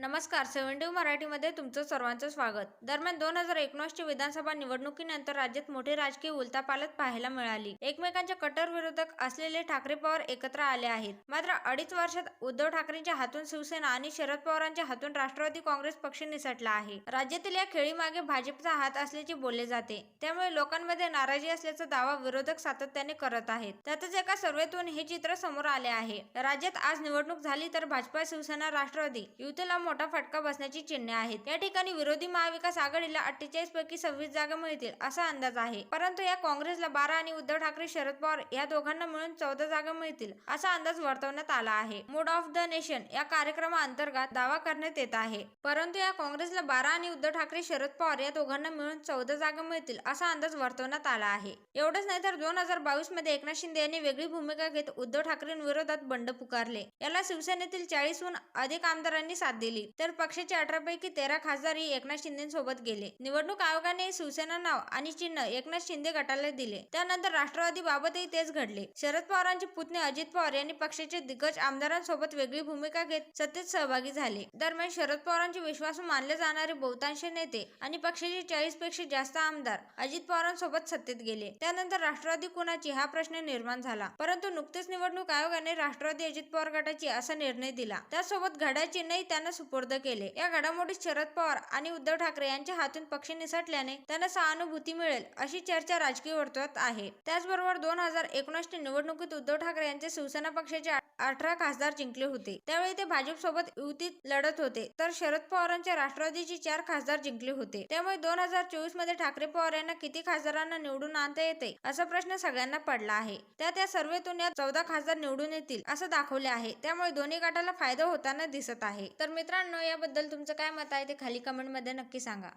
नमस्कार सेव्हन मराठीमध्ये तुमचं सर्वांचं स्वागत. दरम्यान दोन हजार एकोणीसच्या विधानसभा निवडणुकीनंतर राज्यात मोठी राजकीय उलतापालत पाहायला मिळाली. एकमेकांच्या कट्टर विरोधक असलेले ठाकरे पवार एकत्र आले आहेत. मात्र अडीच वर्षात उद्धव ठाकरेंच्या हातून शिवसेना आणि शरद पवारांच्या हातून राष्ट्रवादी काँग्रेस पक्ष निसटला आहे. राज्यातील या खेळीमागे भाजपचा हात असल्याचे बोलले जाते. त्यामुळे लोकांमध्ये नाराजी असल्याचा दावा विरोधक सातत्याने करत आहेत. त्यातच एका सर्वेतून हे चित्र समोर आले आहे. राज्यात आज निवडणूक झाली तर भाजपा शिवसेना राष्ट्रवादी. युतीला मोठा फटका बसण्याची चिन्हे आहेत. या ठिकाणी विरोधी महाविकास आघाडीला अठ्ठेचाळीस पैकी सव्वीस जागा मिळतील असा अंदाज आहे. परंतु या काँग्रेसला बारा आणि उद्धव ठाकरे शरद पवार या दोघांना मिळून चौदा जागा मिळतील असा अंदाज वर्तवण्यात आला आहे. मूड ऑफ द नेशन या कार्यक्रमाअंतर्गत दावा करण्यात येत आहे. परंतु या काँग्रेसला बारा आणि उद्धव ठाकरे शरद पवार या दोघांना मिळून चौदा जागा मिळतील असा अंदाज वर्तवण्यात आला आहे. एवढंच नाही तर दोन हजार बावीसमध्ये एकनाथ शिंदे यांनी वेगळी भूमिका घेत उद्धव ठाकरेंविरोधात बंड पुकारले. याला शिवसेनेतील चाळीसहून अधिक आमदारांनी साथ दिली. तर पक्षाचे अठरा पैकी तेरा खासदारही एकनाथ शिंदेसोबत गेले. निवडणूक आयोगाने शिवसेना नाव आणि चिन्ह एकनाथ शिंदे गटाला दिले. त्यानंतर राष्ट्रवादी बाबतही तेच घडले. शरद पवारांचे पुतणे अजित पवार यांनी पक्षाचे दिग्गज आमदारांसोबत वेगळी भूमिका घेत सत्तेत सहभागी झाले. दरम्यान शरद पवारांचे विश्वासू मानले जाणारे बहुतांश नेते आणि पक्षाचे चाळीसपेक्षा जास्त आमदार अजित पवारांसोबत सत्तेत गेले. त्यानंतर राष्ट्रवादी कुणाची हा प्रश्न निर्माण झाला. परंतु नुकतेच निवडणूक आयोगाने राष्ट्रवादी अजित पवार गटाची असा निर्णय दिला. त्यासोबत घड्याळ चिन्हही त्यांना सुपूर्द केले. या घडामोडीत शरद पवार आणि उद्धव ठाकरे यांच्या हातून पक्ष निसटल्याने त्यांना सहानुभूती मिळेल अशी चर्चा राजकीय वर्तुळात आहे. त्याचबरोबर दोन हजार एकोणीसच्या निवडणुकीत उद्धव ठाकरे यांचे शिवसेना पक्षाचे अठरा खासदार जिंकले होते. त्यावेळी ते भाजपसोबत युतीत लढत होते. तर शरद पवारांच्या राष्ट्रवादीचे चार खासदार जिंकले होते. त्यामुळे दोन हजार चोवीसमध्ये ठाकरे पवार यांना किती खासदारांना निवडून आणता येते? असा प्रश्न सगळ्यांना पडला आहे. त्यात या सर्वेतून या चौदा खासदार निवडून येतील असं दाखवले आहे. त्यामुळे दोन्ही गटाला फायदा होताना दिसत आहे. तर मित्रांनो याबद्दल तुमचं काय मत आहे ते खाली कमेंटमध्ये नक्की सांगा.